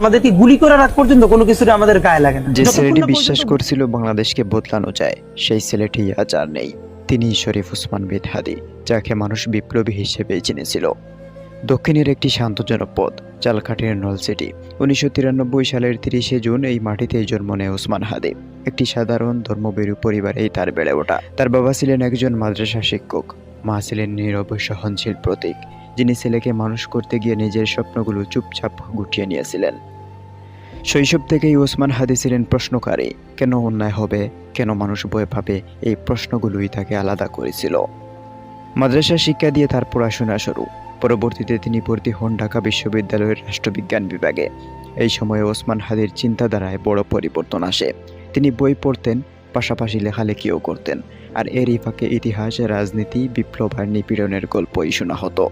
আমাদেরকে গুলি করার আগ পর্যন্ত কোনো কিছুটা আমাদের গায়ে লাগে না। যে ছেলেটি বিশ্বাস করছিল বাংলাদেশকে বদলানো যায় সেই ছেলেটি আজ আর নেই। তিনি শরীফ উসমান বিন হাদি যাকে মানুষ বিপ্লবী হিসেবে চিনেছিল। দক্ষিণের একটি শান্তজনক পথ চালকাঠির নলসিটি উনিশশো তিরানব্বই সালের তিরিশে জুন এই মাটিতেই জন্ম নেয় উসমান হাদি। একটি সাধারণ ধর্মবীরু পরিবারেই তার বেড়ে ওঠা। তার বাবা ছিলেন একজন মাদ্রাসা শিক্ষক। মা ছিলেন নীরব সহনশীল প্রতীক। যিনি ছেলেকে মানুষ করতে গিয়ে নিজের স্বপ্নগুলো চুপচাপ গুটিয়ে নিয়েছিলেন। শৈশব থেকেই ওসমান হাদি ছিলেন প্রশ্নকারী, কেন অন্যায় হবে, কেন মানুষ ভয় পাবে, এই প্রশ্নগুলোই তাকে আলাদা করেছিল। মাদ্রাসা শিক্ষা দিয়ে তার পড়াশোনা শুরু। পরবর্তীতে তিনি ভর্তি হন ঢাকা বিশ্ববিদ্যালয়ের রাষ্ট্রবিজ্ঞান বিভাগে। এই সময়ে ওসমান হাদির চিন্তাধারায় বড় পরিবর্তন আসে। তিনি বই পড়তেন, পাশাপাশি লেখালেখিও করতেন। আর এরই ফাঁকে ইতিহাস, রাজনীতি, বিপ্লব আর নিপীড়নের গল্পই শোনা হতো।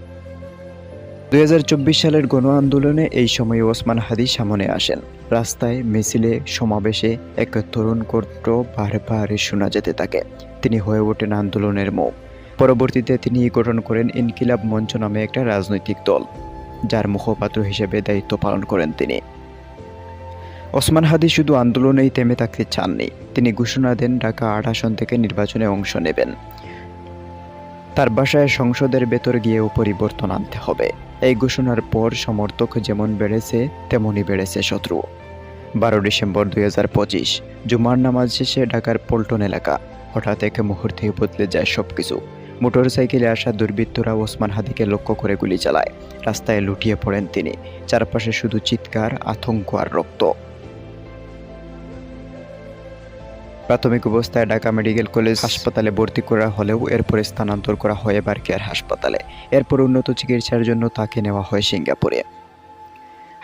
দু হাজার চব্বিশ সালের গণ আন্দোলনে এই সময়ে ওসমান হাদি সামনে আসেন। রাস্তায় মিছিলে, সমাবেশে এক তরুণ কণ্ঠ বারবার শোনা যেতে থাকে। তিনি হয়ে ওঠেন আন্দোলনের মুখ। পরবর্তীতে তিনি গঠন করেন ইনকিলাব মঞ্চ নামে একটা রাজনৈতিক দল, যার মুখপাত্র হিসেবে দায়িত্ব পালন করেন তিনি। ওসমান হাদি শুধু আন্দোলনেই থেমে থাকতে চাননি, তিনি ঘোষণা দেন ঢাকা আট আসন থেকে নির্বাচনে অংশ নেবেন। তার বাসায় সংসদের ভেতর গিয়েও পরিবর্তন আনতে হবে। এই ঘোষণার পর সমর্থক যেমন বেড়েছে, তেমনই বেড়েছে শত্রু। বারো ডিসেম্বর দুই হাজার পঁচিশ, জুমার নামাজ শেষে ঢাকার পল্টন এলাকা। হঠাৎ এক মুহূর্তে বদলে যায় সবকিছু। মোটর সাইকেলে আসা দুর্বৃত্তরা ওসমান হাদিকে লক্ষ্য করে গুলি চালায়। রাস্তায় লুটিয়ে পড়েন তিনি। চারপাশে শুধু চিৎকার, আতঙ্ক আর রক্ত। প্রাথমিক অবস্থায় ঢাকা মেডিকেল কলেজ হাসপাতালে ভর্তি করা হলেও এরপরে স্থানান্তর করা হয় এবার কেয়ার হাসপাতালে। এরপর উন্নত চিকিৎসার জন্য তাকে নেওয়া হয় সিঙ্গাপুরে।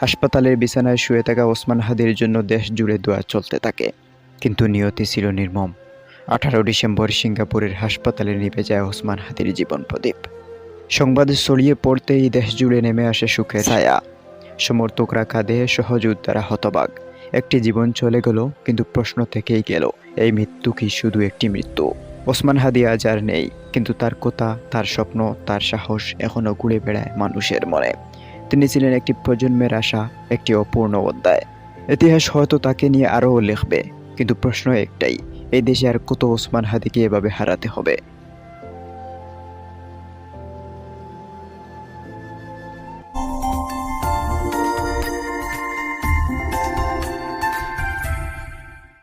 হাসপাতালের বিছানায় শুয়ে থাকা ওসমান হাদির জন্য দেশ জুড়ে দোয়া চলতে থাকে। কিন্তু নিয়তি ছিল নির্মম। আঠারো ডিসেম্বর সিঙ্গাপুরের হাসপাতালে নিভে যায় ওসমান হাদির জীবন প্রদীপ। সংবাদ ছড়িয়ে পড়তেই দেশ জুড়ে নেমে আসে সুখে ছায়া। সমর্থকরা কাঁদে, সহযোদ্ধারা হতবাক। একটি জীবন চলে গেল, কিন্তু প্রশ্ন থেকেই গেল, এই মৃত্যু কি শুধু একটি মৃত্যু? ওসমান হাদি আজ আর নেই, কিন্তু তার কথা, তার স্বপ্ন, তার সাহস এখনও ঘুরে বেড়ায় মানুষের মনে। তিনি ছিলেন একটি প্রজন্মের আশা, একটি অপূর্ণ অধ্যায়। ইতিহাস হয়তো তাকে নিয়ে আরও লিখবে, কিন্তু প্রশ্ন একটাই, এই দেশে আর কত ওসমান হাদিকে এভাবে হারাতে হবে?